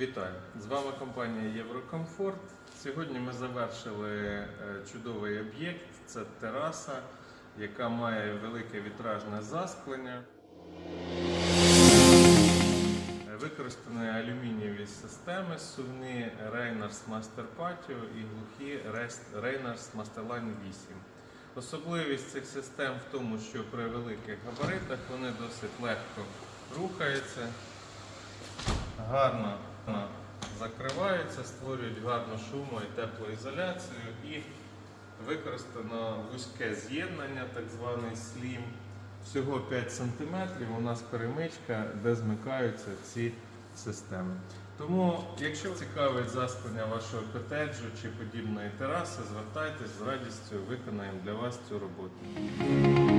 Вітаю! З вами компанія Єврокомфорт. Сьогодні ми завершили е, чудовий об'єкт. Це тераса, яка має велике вітражне засклення. Е, Використані алюмінієві системи, сувні Reyners Master Patio і глухі Reyners Masterline 8. Особливість цих систем в тому, що при великих габаритах вони досить легко рухаються, гарно а, закриваються, створюють гарну шуму і теплоізоляцію і використано вузьке з'єднання, так званий слім. Всього 5 см у нас перемичка, де змикаються ці системи. Тому, якщо цікавить засклення вашого котеджу чи подібної тераси, звертайтесь з радістю, виконаємо для вас цю роботу.